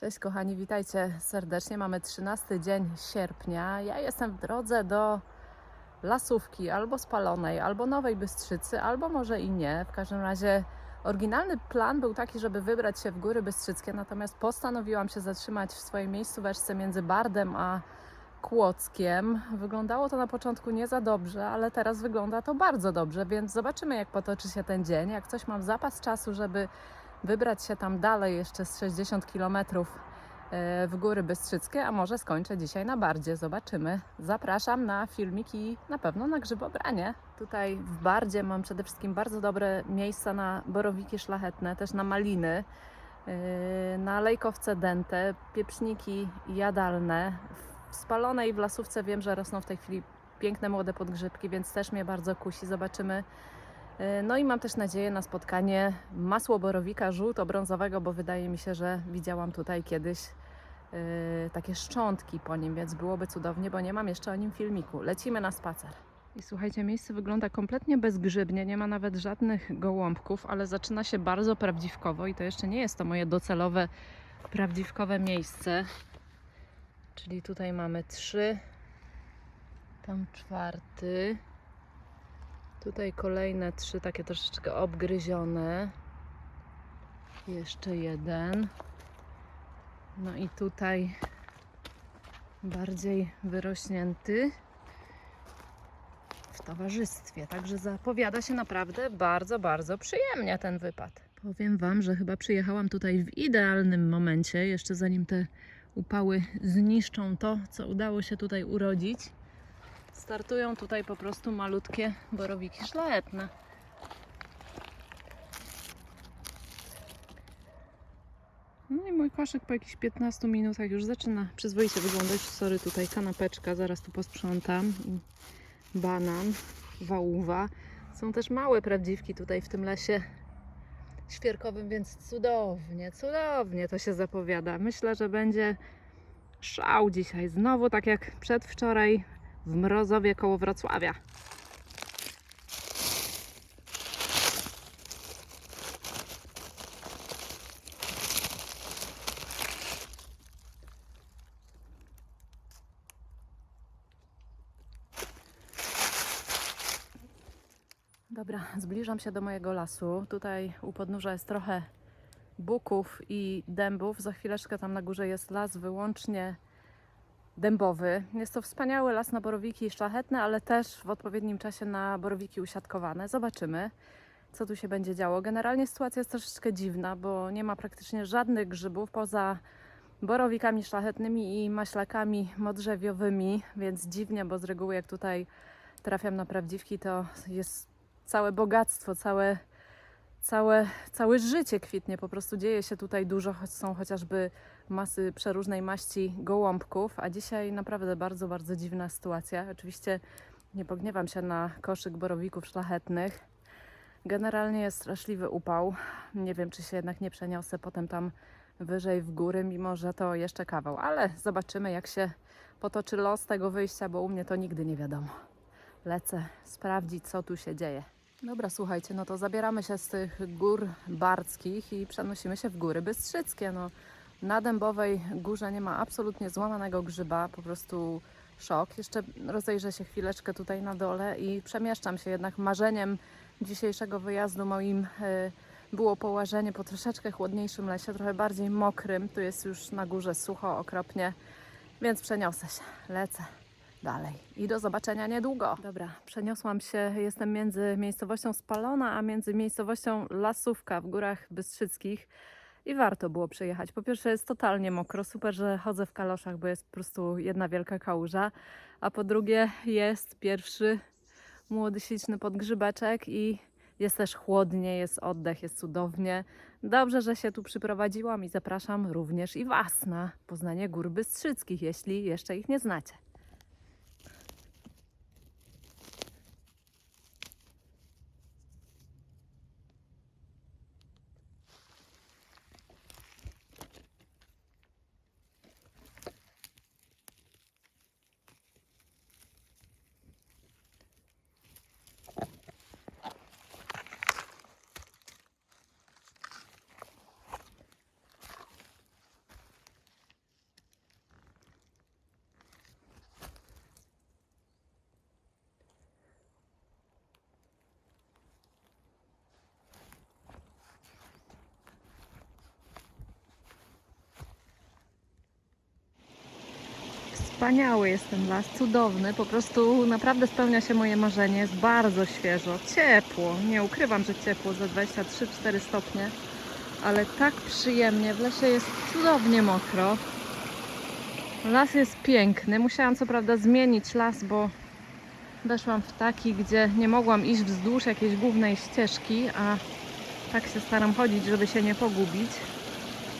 Cześć kochani, witajcie serdecznie. Mamy 13 dzień sierpnia. Ja jestem w drodze do Lasówki, albo Spalonej, albo Nowej Bystrzycy, albo może i nie. W każdym razie oryginalny plan był taki, żeby wybrać się w Góry Bystrzyckie, natomiast postanowiłam się zatrzymać w swojej miejscóweczce między Bardem a Kłodzkiem. Wyglądało to na początku nie za dobrze, ale teraz wygląda to bardzo dobrze, więc zobaczymy jak potoczy się ten dzień. Jak coś mam zapas czasu, żeby wybrać się tam dalej jeszcze z 60 km w Góry Bystrzyckie, a może skończę dzisiaj na Bardzie. Zobaczymy. Zapraszam na filmik i na pewno na grzybobranie. Tutaj w Bardzie mam przede wszystkim bardzo dobre miejsca na borowiki szlachetne, też na maliny, yy, na lejkowce dęte, pieprzniki jadalne. W spalonej w lasówce wiem, że rosną w tej chwili piękne młode podgrzybki, więc też mnie bardzo kusi. Zobaczymy, no i mam też nadzieję na spotkanie masłoborowika żółto-brązowego, bo wydaje mi się, że widziałam tutaj kiedyś yy, takie szczątki po nim, więc byłoby cudownie, bo nie mam jeszcze o nim filmiku. Lecimy na spacer. I słuchajcie, miejsce wygląda kompletnie bezgrzybnie, nie ma nawet żadnych gołąbków, ale zaczyna się bardzo prawdziwkowo i to jeszcze nie jest to moje docelowe prawdziwkowe miejsce. Czyli tutaj mamy trzy, tam czwarty. Tutaj kolejne trzy takie troszeczkę obgryzione. Jeszcze jeden. No i tutaj bardziej wyrośnięty w towarzystwie. Także zapowiada się naprawdę bardzo, bardzo przyjemnie ten wypad. Powiem Wam, że chyba przyjechałam tutaj w idealnym momencie, jeszcze zanim te upały zniszczą to, co udało się tutaj urodzić startują tutaj po prostu malutkie borowiki szlachetne. No i mój koszyk po jakichś 15 minutach już zaczyna przyzwoicie wyglądać. Sorry, tutaj kanapeczka, zaraz tu posprzątam. I banan, wałówa. Są też małe prawdziwki tutaj w tym lesie świerkowym, więc cudownie, cudownie to się zapowiada. Myślę, że będzie szał dzisiaj. Znowu tak jak przedwczoraj w Mrozowie koło Wrocławia. Dobra, zbliżam się do mojego lasu. Tutaj u podnóża jest trochę buków i dębów. Za chwileczkę tam na górze jest las wyłącznie dębowy. Jest to wspaniały las na borowiki szlachetne, ale też w odpowiednim czasie na borowiki usiadkowane. Zobaczymy, co tu się będzie działo. Generalnie sytuacja jest troszeczkę dziwna, bo nie ma praktycznie żadnych grzybów poza borowikami szlachetnymi i maślakami modrzewiowymi, więc dziwnie, bo z reguły jak tutaj trafiam na prawdziwki, to jest całe bogactwo, całe, całe, całe życie kwitnie. Po prostu dzieje się tutaj dużo, choć są chociażby masy przeróżnej maści gołąbków, a dzisiaj naprawdę bardzo, bardzo dziwna sytuacja. Oczywiście nie pogniewam się na koszyk borowików szlachetnych. Generalnie jest straszliwy upał. Nie wiem, czy się jednak nie przeniosę potem tam wyżej w góry, mimo że to jeszcze kawał, ale zobaczymy, jak się potoczy los tego wyjścia, bo u mnie to nigdy nie wiadomo. Lecę sprawdzić, co tu się dzieje. Dobra, słuchajcie, no to zabieramy się z tych gór barckich i przenosimy się w góry bystrzyckie. No, na Dębowej Górze nie ma absolutnie złamanego grzyba, po prostu szok. Jeszcze rozejrzę się chwileczkę tutaj na dole i przemieszczam się jednak marzeniem dzisiejszego wyjazdu moim y, było położenie po troszeczkę chłodniejszym lesie, trochę bardziej mokrym. Tu jest już na górze sucho, okropnie, więc przeniosę się, lecę dalej. I do zobaczenia niedługo. Dobra, przeniosłam się, jestem między miejscowością Spalona, a między miejscowością Lasówka w Górach Bystrzyckich. I warto było przyjechać. Po pierwsze jest totalnie mokro, super, że chodzę w kaloszach, bo jest po prostu jedna wielka kałuża. A po drugie jest pierwszy młody, śliczny podgrzybeczek i jest też chłodnie, jest oddech, jest cudownie. Dobrze, że się tu przyprowadziłam i zapraszam również i Was na poznanie Gór Bystrzyckich, jeśli jeszcze ich nie znacie. Wspaniały jest ten las, cudowny, po prostu naprawdę spełnia się moje marzenie, jest bardzo świeżo, ciepło, nie ukrywam, że ciepło, za 23-4 stopnie, ale tak przyjemnie, w lesie jest cudownie mokro. Las jest piękny, musiałam co prawda zmienić las, bo weszłam w taki, gdzie nie mogłam iść wzdłuż jakiejś głównej ścieżki, a tak się staram chodzić, żeby się nie pogubić.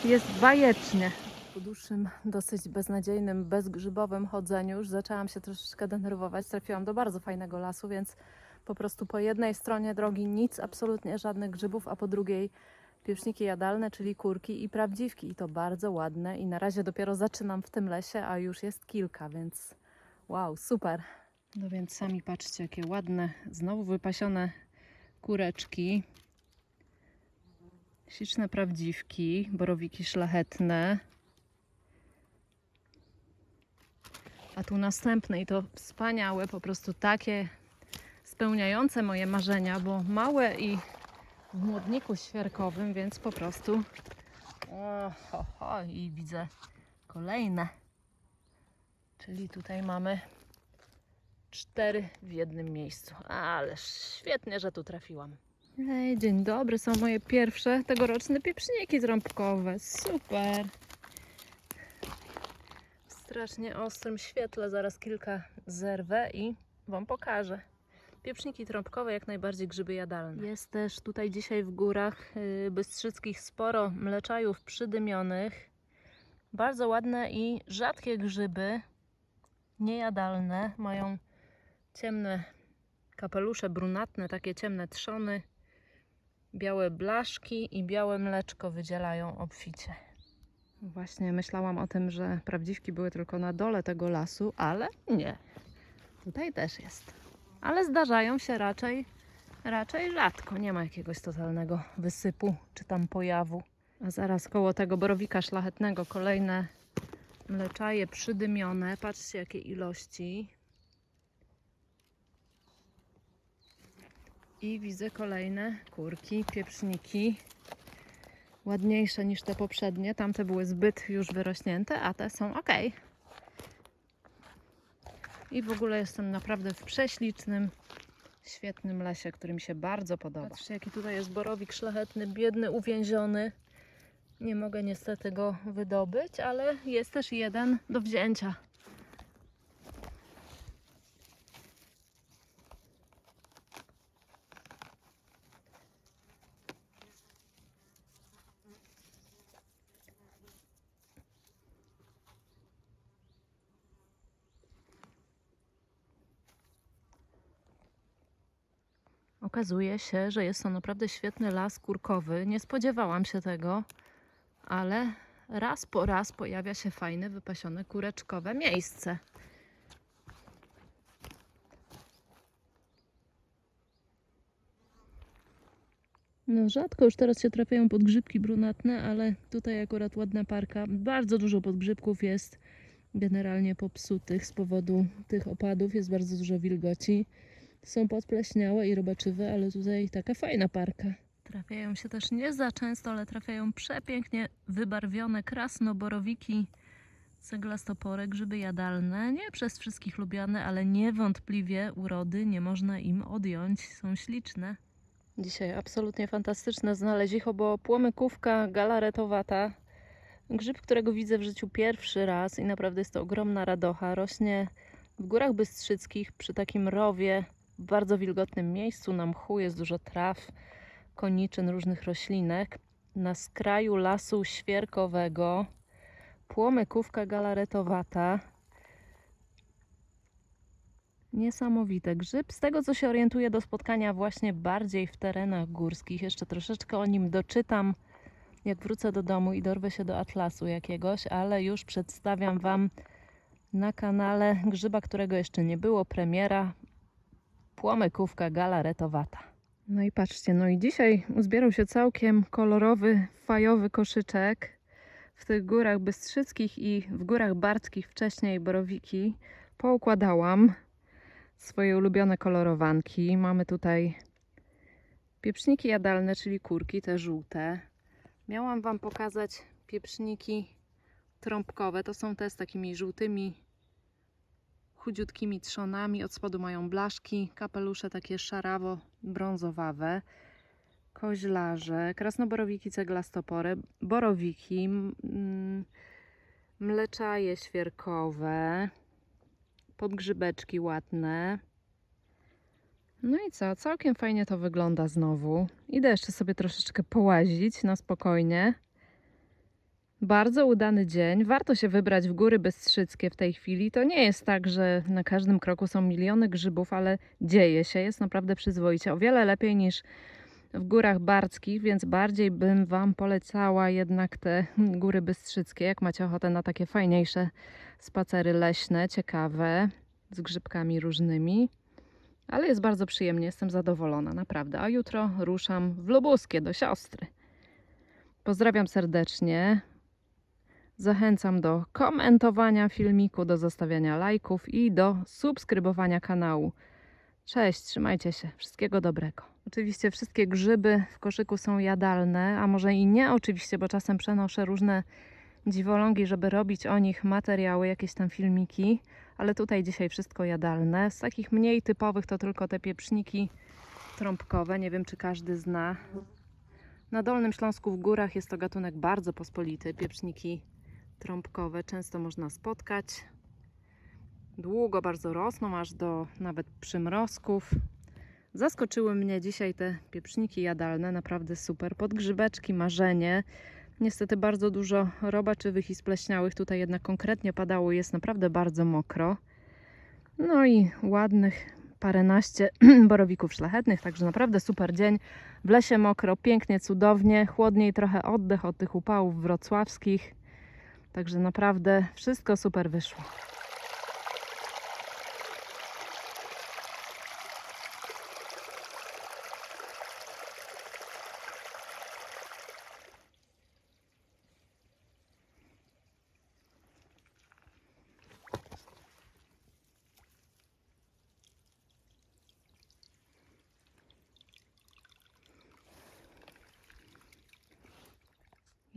Jest bajecznie. Po dłuższym, dosyć beznadziejnym, bezgrzybowym chodzeniu już zaczęłam się troszeczkę denerwować. Trafiłam do bardzo fajnego lasu, więc po prostu po jednej stronie drogi nic, absolutnie żadnych grzybów, a po drugiej pieprzniki jadalne, czyli kurki i prawdziwki. I to bardzo ładne. I na razie dopiero zaczynam w tym lesie, a już jest kilka, więc wow, super. No więc sami patrzcie, jakie ładne, znowu wypasione kureczki. Śliczne prawdziwki, borowiki szlachetne. A tu następne i to wspaniałe, po prostu takie spełniające moje marzenia, bo małe i w młodniku świerkowym, więc po prostu o, ho, ho, i widzę kolejne. Czyli tutaj mamy cztery w jednym miejscu. Ale świetnie, że tu trafiłam. Ej, dzień dobry, są moje pierwsze tegoroczne pieprzniki trąbkowe. Super. Strasznie ostrym świetle zaraz kilka zerwę i Wam pokażę. Pieprzniki trąbkowe, jak najbardziej grzyby jadalne. Jest też tutaj dzisiaj w górach yy, bystrzyckich sporo mleczajów przydymionych. Bardzo ładne i rzadkie grzyby, niejadalne. Mają ciemne kapelusze brunatne, takie ciemne trzony. Białe blaszki i białe mleczko wydzielają obficie. Właśnie myślałam o tym, że prawdziwki były tylko na dole tego lasu, ale nie. Tutaj też jest. Ale zdarzają się raczej, raczej rzadko. Nie ma jakiegoś totalnego wysypu czy tam pojawu. A zaraz koło tego borowika szlachetnego kolejne mleczaje przydymione. Patrzcie jakie ilości. I widzę kolejne kurki, pieprzniki. Ładniejsze niż te poprzednie. Tamte były zbyt już wyrośnięte, a te są ok. I w ogóle jestem naprawdę w prześlicznym, świetnym lesie, który mi się bardzo podoba. Patrzcie, jaki tutaj jest borowik szlachetny, biedny, uwięziony. Nie mogę niestety go wydobyć, ale jest też jeden do wzięcia. Okazuje się, że jest to naprawdę świetny las kurkowy. Nie spodziewałam się tego, ale raz po raz pojawia się fajne, wypasione kureczkowe miejsce. No rzadko już teraz się trafiają podgrzybki brunatne, ale tutaj akurat ładna parka. Bardzo dużo podgrzybków jest generalnie popsutych z powodu tych opadów. Jest bardzo dużo wilgoci są podpleśniałe i robaczywe, ale tutaj taka fajna parka. Trafiają się też nie za często, ale trafiają przepięknie wybarwione krasnoborowiki, ceglastopory, grzyby jadalne. Nie przez wszystkich lubiane, ale niewątpliwie urody nie można im odjąć. Są śliczne. Dzisiaj absolutnie fantastyczne znalezisko, bo płomykówka galaretowata. Grzyb, którego widzę w życiu pierwszy raz i naprawdę jest to ogromna radocha. Rośnie w górach bystrzyckich przy takim rowie w bardzo wilgotnym miejscu na mchu jest dużo traw, koniczyn, różnych roślinek. Na skraju lasu świerkowego płomykówka galaretowata. Niesamowite grzyb. Z tego co się orientuję do spotkania właśnie bardziej w terenach górskich. Jeszcze troszeczkę o nim doczytam, jak wrócę do domu i dorwę się do atlasu jakiegoś, ale już przedstawiam Wam na kanale grzyba, którego jeszcze nie było, premiera płomykówka galaretowata. No i patrzcie, no i dzisiaj uzbierał się całkiem kolorowy, fajowy koszyczek w tych górach bystrzyckich i w górach barckich wcześniej borowiki. Poukładałam swoje ulubione kolorowanki. Mamy tutaj pieprzniki jadalne, czyli kurki, te żółte. Miałam Wam pokazać pieprzniki trąbkowe. To są te z takimi żółtymi chudziutkimi trzonami. Od spodu mają blaszki, kapelusze takie szarawo-brązowawe. Koźlarze, krasnoborowiki ceglastopory, borowiki, mleczaje świerkowe, podgrzybeczki ładne. No i co? Całkiem fajnie to wygląda znowu. Idę jeszcze sobie troszeczkę połazić na spokojnie. Bardzo udany dzień. Warto się wybrać w góry Bystrzyckie w tej chwili. To nie jest tak, że na każdym kroku są miliony grzybów, ale dzieje się. Jest naprawdę przyzwoicie. O wiele lepiej niż w górach barckich, więc bardziej bym Wam polecała jednak te góry Bystrzyckie, jak macie ochotę na takie fajniejsze spacery leśne, ciekawe, z grzybkami różnymi. Ale jest bardzo przyjemnie, jestem zadowolona, naprawdę. A jutro ruszam w Lubuskie do siostry. Pozdrawiam serdecznie. Zachęcam do komentowania filmiku, do zostawiania lajków i do subskrybowania kanału. Cześć, trzymajcie się. Wszystkiego dobrego. Oczywiście wszystkie grzyby w koszyku są jadalne, a może i nie oczywiście, bo czasem przenoszę różne dziwolągi, żeby robić o nich materiały, jakieś tam filmiki, ale tutaj dzisiaj wszystko jadalne. Z takich mniej typowych to tylko te pieprzniki trąbkowe, nie wiem czy każdy zna. Na Dolnym Śląsku w górach jest to gatunek bardzo pospolity, pieprzniki trąbkowe często można spotkać. Długo bardzo rosną, aż do nawet przymrozków. Zaskoczyły mnie dzisiaj te pieprzniki jadalne, naprawdę super. Podgrzybeczki, marzenie. Niestety bardzo dużo robaczywych i spleśniałych. Tutaj jednak konkretnie padało, jest naprawdę bardzo mokro. No i ładnych paręnaście borowików szlachetnych, także naprawdę super dzień. W lesie mokro, pięknie, cudownie, chłodniej trochę oddech od tych upałów wrocławskich. Także naprawdę wszystko super wyszło.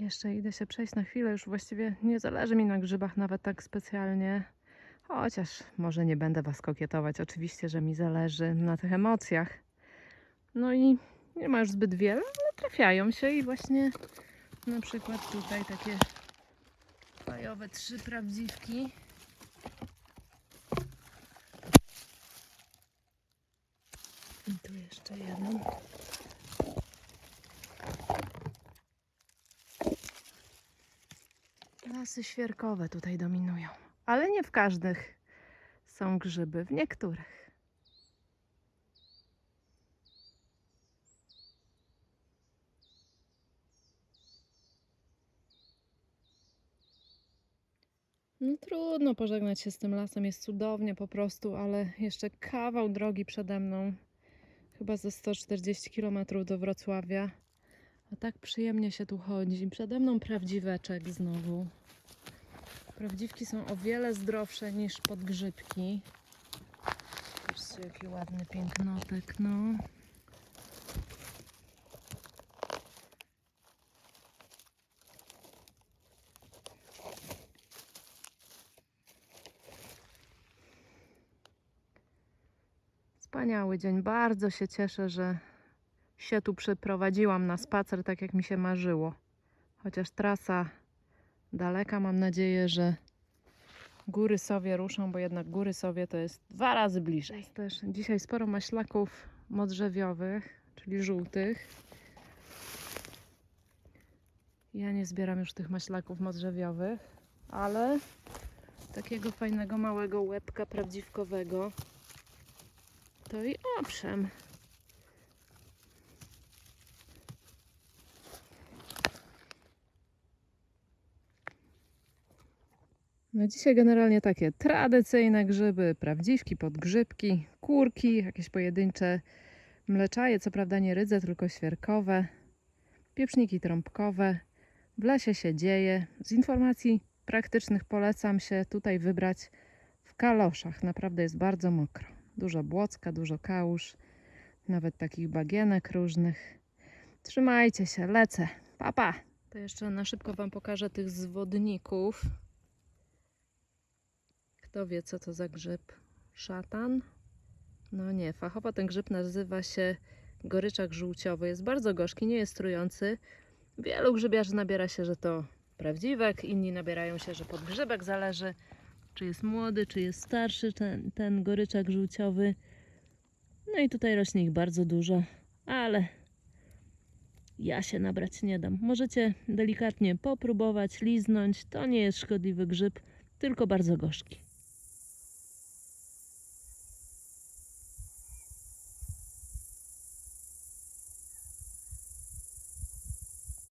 Jeszcze idę się przejść na chwilę, już właściwie nie zależy mi na grzybach nawet tak specjalnie. Chociaż może nie będę Was kokietować, oczywiście, że mi zależy na tych emocjach. No i nie ma już zbyt wiele, ale trafiają się i właśnie na przykład tutaj takie fajowe trzy prawdziwki. I tu jeszcze jeden. Lasy świerkowe tutaj dominują, ale nie w każdych są grzyby, w niektórych. No trudno pożegnać się z tym lasem, jest cudownie po prostu, ale jeszcze kawał drogi przede mną, chyba ze 140 km do Wrocławia. A tak przyjemnie się tu chodzi. Przede mną prawdziweczek znowu. Prawdziwki są o wiele zdrowsze niż podgrzybki. Patrzcie, jaki ładny pięknotek, no. Wspaniały dzień. Bardzo się cieszę, że się tu przeprowadziłam na spacer, tak jak mi się marzyło. Chociaż trasa daleka, mam nadzieję, że góry sobie ruszą, bo jednak góry sobie to jest dwa razy bliżej. Jest też dzisiaj sporo maślaków modrzewiowych, czyli żółtych. Ja nie zbieram już tych maślaków modrzewiowych, ale takiego fajnego małego łebka prawdziwkowego to i owszem. Dzisiaj generalnie takie tradycyjne grzyby, prawdziwki, podgrzybki, kurki, jakieś pojedyncze mleczaje, co prawda nie rydze, tylko świerkowe, pieprzniki trąbkowe. W lesie się dzieje. Z informacji praktycznych polecam się tutaj wybrać w kaloszach. Naprawdę jest bardzo mokro. Dużo błocka, dużo kałuż, nawet takich bagienek różnych. Trzymajcie się, lecę. Papa. Pa. To jeszcze na szybko Wam pokażę tych zwodników Kto wie, co to za grzyb? Szatan? No nie, fachowo ten grzyb nazywa się goryczak żółciowy. Jest bardzo gorzki, nie jest trujący. Wielu grzybiarzy nabiera się, że to prawdziwek, inni nabierają się, że podgrzybek zależy, czy jest młody, czy jest starszy ten, ten goryczak żółciowy. No i tutaj rośnie ich bardzo dużo, ale ja się nabrać nie dam. Możecie delikatnie popróbować, liznąć. To nie jest szkodliwy grzyb, tylko bardzo gorzki.